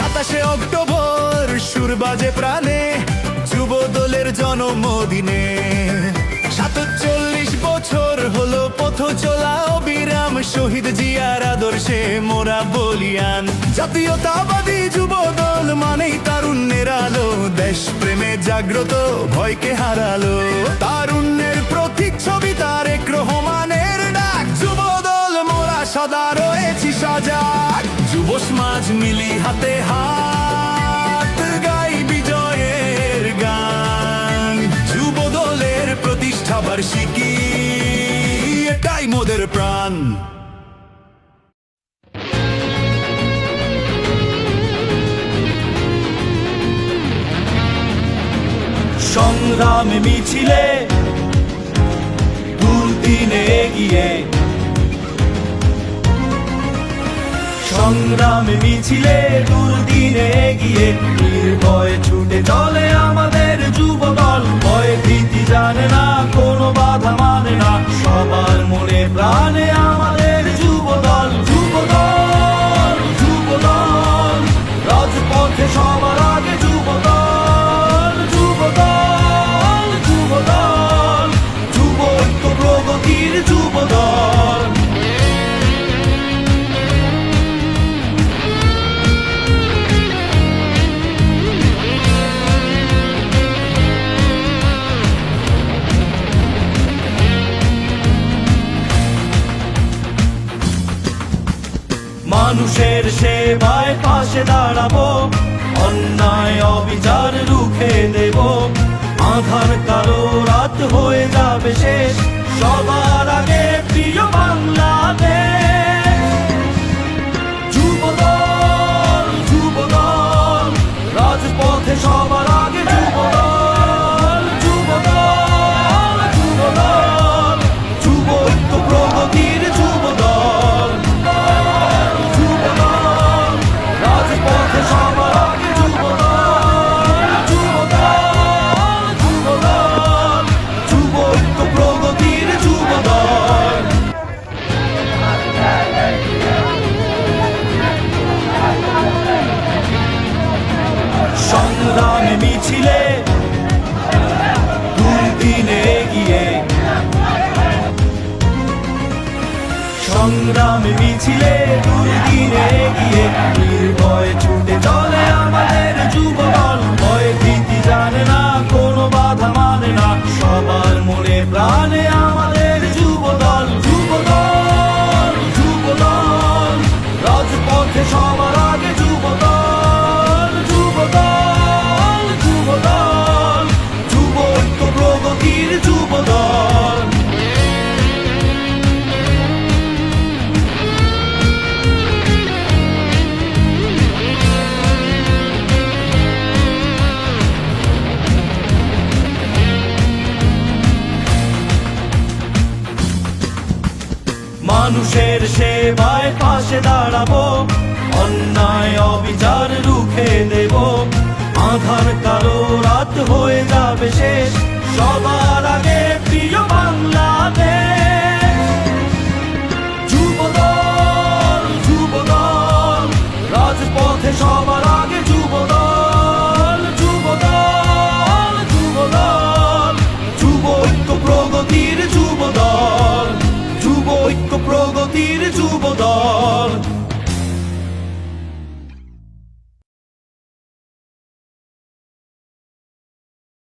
সাতাশে অক্টোবর, সুর বাজে প্রাণে, যুব দলের জন্মদিনে। সাতচল্লিশ বছর হলো পথ চলা অবিরাম, শহীদ জিয়ার আদর্শে মোরা বলিয়ান। জাতীয়তাবাদী যুব দল মানেই তারুণ্যের আলো দেশ প্রেমে জাগ্রত, ভয়কে হারালো। তারুণ্যের প্রতীক ছবি তার এক রহমানের ডাক। যুব দল মোরা সদা হাতে গাই বিজয়ের গান। যুব দলের প্রতিষ্ঠা মোদের প্রাণ। সংগ্রামে মিছিলে দুর্দিনে এগিয়ে সংগ্রামে মিছিলে দুর্দিনে এগিয়ে নির্ভয়ে ছুটে চলে আমাদের যুব দল ভয় মানুষের সেবায় পাশে দাঁড়াবো। অন্যায় অবিচার রুখে দেব। আধার কালো রাত হয়ে যাবে শেষ। সবার আগে প্রিয় বাংলাদেশ। যুবদল যুবদল, রাজপথে সবার আগে সংগ্রামে মিছিলে দুর্দিনে এগিয়ে নির্ভয়ে ছুটে চলে আমাদের যুব দল ভয় ভীতি জানে না, কোনো বাধা মানে না। সবার মনে প্রাণে মানুষের সেবায় পাশে দাঁড়াবো অন্যায় অবিচার রুখে দেব। আধার কালো রাত হয়ে যাবে শেষ hold on.